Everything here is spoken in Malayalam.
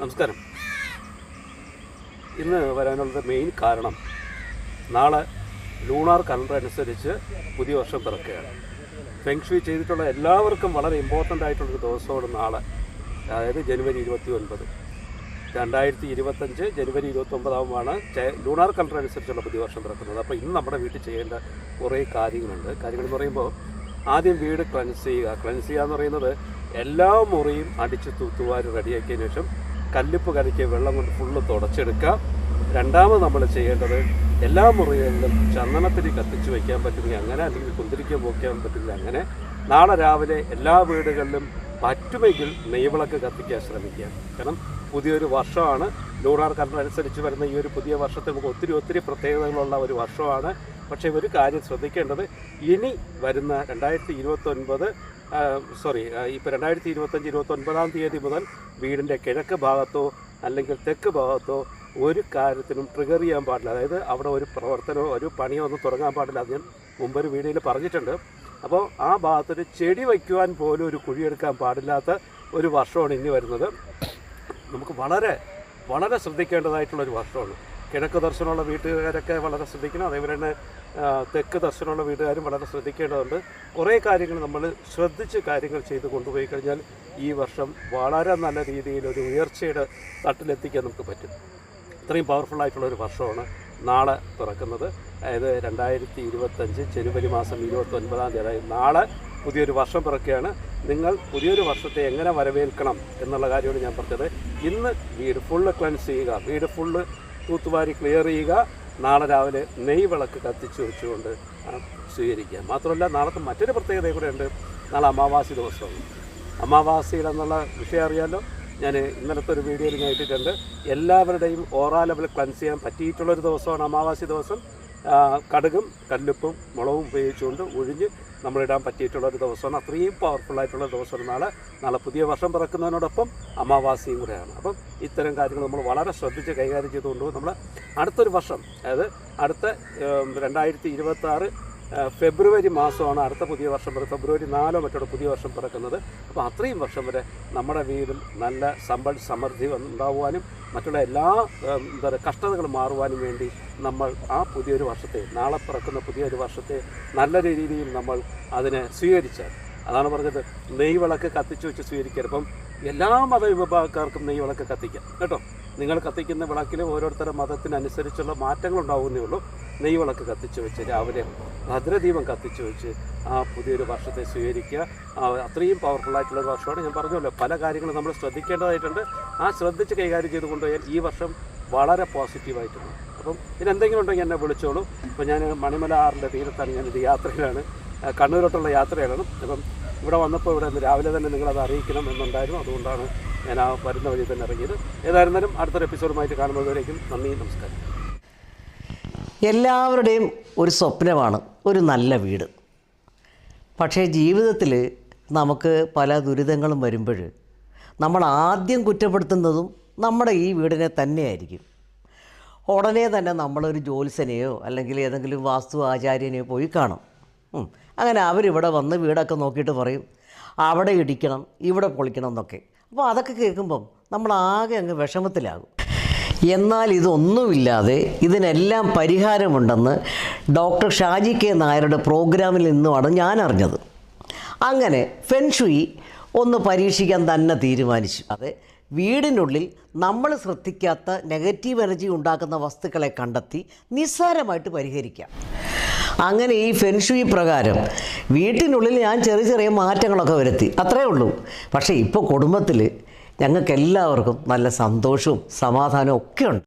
നമസ്കാരം. ഇന്ന് വരാനുള്ള മെയിൻ കാരണം നാളെ ലൂണാർ കലണ്ടർ അനുസരിച്ച് പുതിയ വർഷം പിറക്കുകയാണ്. ഫെങ്ഷുയി ചെയ്തിട്ടുള്ള എല്ലാവർക്കും വളരെ ഇമ്പോർട്ടന്റ് ആയിട്ടുള്ളൊരു ദിവസമാണ് നാളെ. അതായത് ജനുവരി ഇരുപത്തി ഒൻപത് രണ്ടായിരത്തി ഇരുപത്തഞ്ച് ജനുവരി ഇരുപത്തൊമ്പതാവുമാണ് ലൂണാർ കലണ്ടർ അനുസരിച്ചുള്ള പുതിയ വർഷം പിറക്കുന്നത്. അപ്പോൾ ഇന്ന് നമ്മുടെ വീട്ടിൽ ചെയ്യേണ്ട കുറേ കാര്യങ്ങളുണ്ട്. കാര്യങ്ങൾ എന്ന് പറയുമ്പോൾ ആദ്യം വീട് ക്ലൻസ് ചെയ്യുക. ക്ലൻസ് ചെയ്യുക എന്ന് പറയുന്നത് എല്ലാ മുറിയും അടിച്ച് തൂത്തുവാരി റെഡിയാക്കിയതിന് ശേഷം കല്ലുപ്പ് കലക്കി വെള്ളം കൊണ്ട് ഫുള്ള് തുടച്ചെടുക്കുക രണ്ടാമത് നമ്മൾ ചെയ്യേണ്ടത് എല്ലാ മുറികളിലും ചന്ദനത്തിരി കത്തിച്ച് വയ്ക്കാൻ പറ്റുമെങ്കിൽ അങ്ങനെ അല്ലെങ്കിൽ കുന്തിരിക്ക പോക്കാൻ പറ്റുമെങ്കിൽ അങ്ങനെ. നാളെ രാവിലെ എല്ലാ വീടുകളിലും പറ്റുമെങ്കിൽ നെയ്വിളക്ക് കത്തിക്കാൻ ശ്രമിക്കുക. കാരണം പുതിയൊരു വർഷമാണ്. ലൂണാർ കലണ്ടർ അനുസരിച്ച് വരുന്ന ഈ ഒരു പുതിയ വർഷത്തെ നമുക്ക് ഒത്തിരി ഒത്തിരി പ്രത്യേകതകളുള്ള ഒരു വർഷമാണ്. പക്ഷേ ഒരു കാര്യം ശ്രദ്ധിക്കേണ്ടത് ഇനി വരുന്ന രണ്ടായിരത്തി ഇരുപത്തൊൻപത് സോറി ഇപ്പോൾ രണ്ടായിരത്തി ഇരുപത്തഞ്ച് ഇരുപത്തൊൻപതാം തീയതി മുതൽ വീടിന്റെ കിഴക്ക് ഭാഗത്തോ അല്ലെങ്കിൽ തെക്ക് ഭാഗത്തോ ഒരു കാര്യത്തിനും ട്രിഗർ ചെയ്യാൻ പാടില്ല. അതായത് അവിടെ ഒരു പ്രവർത്തനമോ ഒരു പണിയോ ഒന്നും തുടങ്ങാൻ പാടില്ല അത് ഞാൻ മുമ്പൊരു വീഡിയോയിൽ പറഞ്ഞിട്ടുണ്ട്. അപ്പോൾ ആ ഭാഗത്തൊരു ചെടി വയ്ക്കുവാൻ പോലും ഒരു കുഴിയെടുക്കാൻ പാടില്ലാത്ത ഒരു വർഷമാണ് ഇനി വരുന്നത്. നമുക്ക് വളരെ വളരെ ശ്രദ്ധിക്കേണ്ടതായിട്ടുള്ള ഒരു വർഷമാണ്. കിഴക്ക് ദർശനമുള്ള വീട്ടുകാരൊക്കെ വളരെ ശ്രദ്ധിക്കണം. അതേപോലെ തന്നെ തെക്ക് ദർശനമുള്ള വീട്ടുകാരും വളരെ ശ്രദ്ധിക്കേണ്ടതുണ്ട്. കുറേ കാര്യങ്ങൾ നമ്മൾ ശ്രദ്ധിച്ച് കാര്യങ്ങൾ ചെയ്ത് കൊണ്ടുപോയി കഴിഞ്ഞാൽ ഈ വർഷം വളരെ നല്ല രീതിയിൽ ഒരു ഉയർച്ചയുടെ തട്ടിലെത്തിക്കാൻ നമുക്ക് പറ്റും. ഇത്രയും പവർഫുൾ ആയിട്ടുള്ള ഒരു വർഷമാണ് നാളെ തുറക്കുന്നത്. അതായത് രണ്ടായിരത്തി ഇരുപത്തഞ്ച് ജനുവരി മാസം ഇരുപത്തൊൻപതാം തീയതി നാളെ പുതിയൊരു വർഷം പിറക്കുകയാണ് നിങ്ങൾ പുതിയൊരു വർഷത്തെ എങ്ങനെ വരവേൽക്കണം എന്നുള്ള കാര്യമാണ് ഞാൻ പറഞ്ഞത്. ഇന്ന് വീട് ഫുള്ള് ക്ലൻസ് ചെയ്യുക. വീട് ഫുള്ള് തൂത്തുവാരി ക്ലിയർ ചെയ്യുക. നാളെ രാവിലെ നെയ് വിളക്ക് കത്തിച്ചു വെച്ചുകൊണ്ട് സ്വീകരിക്കുക. മാത്രമല്ല നാളത്തെ മറ്റൊരു പ്രത്യേകത കൂടെ ഉണ്ട്. നാളെ അമാവാസി ദിവസമാണ്. അമാവാസിയിൽ എന്നുള്ള വിഷയം അറിയാലോ? ഞാൻ ഇന്നലത്തെ ഒരു വീഡിയോയിൽ ഞാൻ ഇട്ടിട്ടുണ്ട്. എല്ലാവരുടെയും ഓറാ ലെവൽ ക്ലൻസ് ചെയ്യാൻ പറ്റിയിട്ടുള്ളൊരു ദിവസമാണ് അമാവാസി ദിവസം. കടുകും കല്ലുപ്പും മുളകും ഉപയോഗിച്ചുകൊണ്ട് ഒഴിഞ്ഞ് നമ്മളിടാൻ പറ്റിയിട്ടുള്ള ഒരു ദിവസമാണ്. അത്രയും പവർഫുൾ ആയിട്ടുള്ള ദിവസമാണ്. നാളെ നാളെ പുതിയ വർഷം പിറക്കുന്നതിനോടൊപ്പം അമാവാസിയും കൂടെയാണ്. അപ്പം ഇത്തരം കാര്യങ്ങൾ നമ്മൾ വളരെ ശ്രദ്ധിച്ച് കൈകാര്യം ചെയ്തുകൊണ്ട് നമ്മൾ അടുത്തൊരു വർഷം അതായത് അടുത്ത രണ്ടായിരത്തി ഇരുപത്തി ഫെബ്രുവരി മാസമാണ് അടുത്ത പുതിയ വർഷം വരെ ഫെബ്രുവരി നാലോ മറ്റോ പുതിയ വർഷം പിറക്കുന്നത്. അപ്പോൾ അത്രയും വർഷം വരെ നമ്മുടെ വീടും നല്ല സമ്പൽ സമൃദ്ധി ഉണ്ടാകുവാനും മറ്റുള്ള എല്ലാ എന്താ പറയുക കഷ്ടതകൾ മാറുവാനും വേണ്ടി നമ്മൾ ആ പുതിയൊരു വർഷത്തെ നാളെ പിറക്കുന്ന പുതിയൊരു വർഷത്തെ നല്ല രീതിയിൽ നമ്മൾ അതിനെ സ്വീകരിച്ചാൽ. അതാണ് പറഞ്ഞത്. നെയ് വിളക്ക് കത്തിച്ചു വെച്ച് സ്വീകരിക്കരുത്. എല്ലാ മതവിഭാഗക്കാർക്കും നെയ് വിളക്ക് കത്തിക്കാം. കേട്ടോ? നിങ്ങൾ കത്തിക്കുന്ന വിളക്കിൽ ഓരോരുത്തരുടെ മതത്തിനനുസരിച്ചുള്ള മാറ്റങ്ങൾ ഉണ്ടാവുന്നേ ഉള്ളൂ. നെയ് വിളക്ക് കത്തിച്ച് വെച്ച് രാവിലെ ഭദ്രദീപം കത്തിച്ചു വെച്ച് ആ പുതിയൊരു വർഷത്തെ സ്വീകരിക്കുക. അത്രയും പവർഫുൾ ആയിട്ടുള്ള ഒരു വർഷമാണ്. ഞാൻ പറഞ്ഞല്ലോ പല കാര്യങ്ങളും നമ്മൾ ശ്രദ്ധിക്കേണ്ടതായിട്ടുണ്ട്. ആ ശ്രദ്ധിച്ച് കൈകാര്യം ചെയ്ത് കൊണ്ടുപോയാൽ ഈ വർഷം വളരെ പോസിറ്റീവായിട്ടുണ്ട് അപ്പം ഇതിനെന്തെങ്കിലും ഉണ്ടെങ്കിൽ എന്നെ വിളിച്ചോളൂ. അപ്പോൾ ഞാൻ മണിമല ആറിന്റെ തീരത്താണ് ഞാനിത് യാത്രയിലാണ്. കണ്ണൂരോട്ടുള്ള യാത്രയാണ്. അപ്പം ഇവിടെ വന്നപ്പോൾ ഇവിടെ രാവിലെ തന്നെ നിങ്ങളത് അറിയിക്കണം എന്നുണ്ടായിരുന്നു. അതുകൊണ്ടാണ് ഞാൻ ആ വരുന്ന വഴി തന്നെ ഇറങ്ങിയത്. ഏതായിരുന്നാലും അടുത്തൊരു എപ്പിസോഡുമായിട്ട് കാണുന്നതുവരേക്കും നന്ദി നമസ്കാരം. എല്ലാവരുടെയും ഒരു സ്വപ്നമാണ് ഒരു നല്ല വീട്. പക്ഷേ ജീവിതത്തിൽ നമുക്ക് പല ദുരിതങ്ങളും വരുമ്പോൾ നമ്മൾ ആദ്യം കുറ്റപ്പെടുത്തുന്നതും നമ്മുടെ ഈ വീടിനെ തന്നെയായിരിക്കും. ഉടനെ തന്നെ നമ്മളൊരു ജ്യോത്സ്യനെയോ അല്ലെങ്കിൽ ഏതെങ്കിലും വാസ്തു ആചാര്യനെയോ പോയി കാണും. അങ്ങനെ അവരിവിടെ വന്ന് വീടൊക്കെ നോക്കിയിട്ട് പറയും അവിടെ ഇടിക്കണം ഇവിടെ പൊളിക്കണം എന്നൊക്കെ. അപ്പോൾ അതൊക്കെ കേൾക്കുമ്പം നമ്മൾ ആകെ അങ്ങ് വിഷമത്തിലാകും. എന്നാൽ ഇതൊന്നുമില്ലാതെ ഇതിനെല്ലാം പരിഹാരമുണ്ടെന്ന് ഡോക്ടർ ഷാജി കെ നായരുടെ പ്രോഗ്രാമിൽ നിന്നുമാണ് ഞാൻ അറിഞ്ഞത് അങ്ങനെ ഫെൻഷുയി ഒന്ന് പരീക്ഷിക്കാൻ തന്നെ തീരുമാനിച്ചു. അതെ വീടിനുള്ളിൽ നമ്മൾ ശ്രദ്ധിക്കാത്ത നെഗറ്റീവ് എനർജി ഉണ്ടാക്കുന്ന വസ്തുക്കളെ കണ്ടെത്തി നിസ്സാരമായിട്ട് പരിഹരിക്കാം. അങ്ങനെ ഈ ഫെൻഷുയി പ്രകാരം വീട്ടിനുള്ളിൽ ഞാൻ ചെറിയ ചെറിയ മാറ്റങ്ങളൊക്കെ വരുത്തി. അത്രേ ഉള്ളൂ. പക്ഷേ ഇപ്പോൾ കുടുംബത്തിൽ ഞങ്ങൾക്ക് എല്ലാവർക്കും നല്ല സന്തോഷവും സമാധാനവും ഒക്കെ ഉണ്ട്.